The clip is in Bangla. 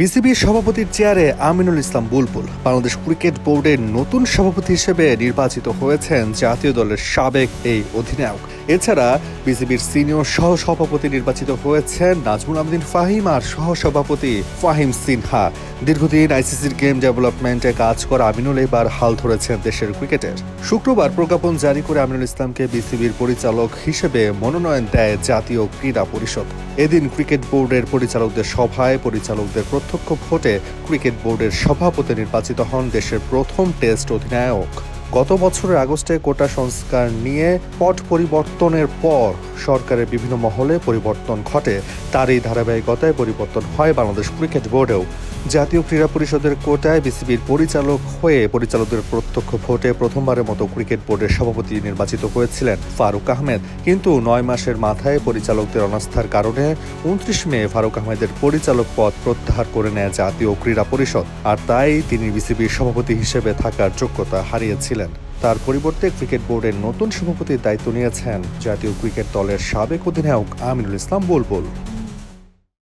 বিসিবির সভাপতির চেয়ারে আমিনুল ইসলাম বুলবুল। বাংলাদেশ ক্রিকেট বোর্ডের নতুন সভাপতি হিসেবে নির্বাচিত হয়েছেন জাতীয় দলের সাবেক এই অধিনায়ক। এছাড়া বিসিবির সিনিয়র সহ সভাপতি নির্বাচিত হয়েছেন নাজমুল আহমেদিন ফাহিম আর সহ সভাপতি ফাহিম সিনহা। দীর্ঘদিন আইসিসির গেম ডেভেলপমেন্টে কাজ করা আমিনুল এবার হাল ধরেছেন দেশের ক্রিকেটের। শুক্রবার প্রজ্ঞাপন জারি করে আমিনুল ইসলামকে বিসিবির পরিচালক হিসেবে মনোনয়ন দেয় জাতীয় ক্রীড়া পরিষদ। এদিন ক্রিকেট বোর্ডের পরিচালকদের সভায় পরিচালকদের প্রত্যক্ষ ভোটে ক্রিকেট বোর্ডের সভাপতি নির্বাচিত হন দেশের প্রথম টেস্ট অধিনায়ক। গত বছরের আগস্টে কোটা সংস্কার নিয়ে পট পরিবর্তনের পর সরকারের বিভিন্ন মহলে পরিবর্তন ঘটে। তার এই ধারাবাহিকতায় পরিবর্তন হয় বাংলাদেশ ক্রিকেট বোর্ডেও। জাতীয় ক্রীড়া পরিষদের কোটায় বিসিবির পরিচালক হয়ে পরিচালকদের প্রত্যক্ষ ভোটে প্রথমবারের মতো ক্রিকেট বোর্ডের সভাপতি নির্বাচিত হয়েছিলেন ফারুক আহমেদ। কিন্তু নয় মাসের মাথায় পরিচালকদের অনাস্থার কারণে উনত্রিশ মে ফারুক আহমেদের পরিচালক পদ প্রত্যাহার করে নেয় জাতীয় ক্রীড়া পরিষদ। আর তাই তিনি বিসিবির সভাপতি হিসেবে থাকার যোগ্যতা হারিয়েছিলেন। তার পরিবর্তে ক্রিকেট বোর্ডের নতুন সভাপতির দায়িত্ব নিয়েছেন জাতীয় ক্রিকেট দলের সাবেক অধিনায়ক আমিনুল ইসলাম বুলবুল।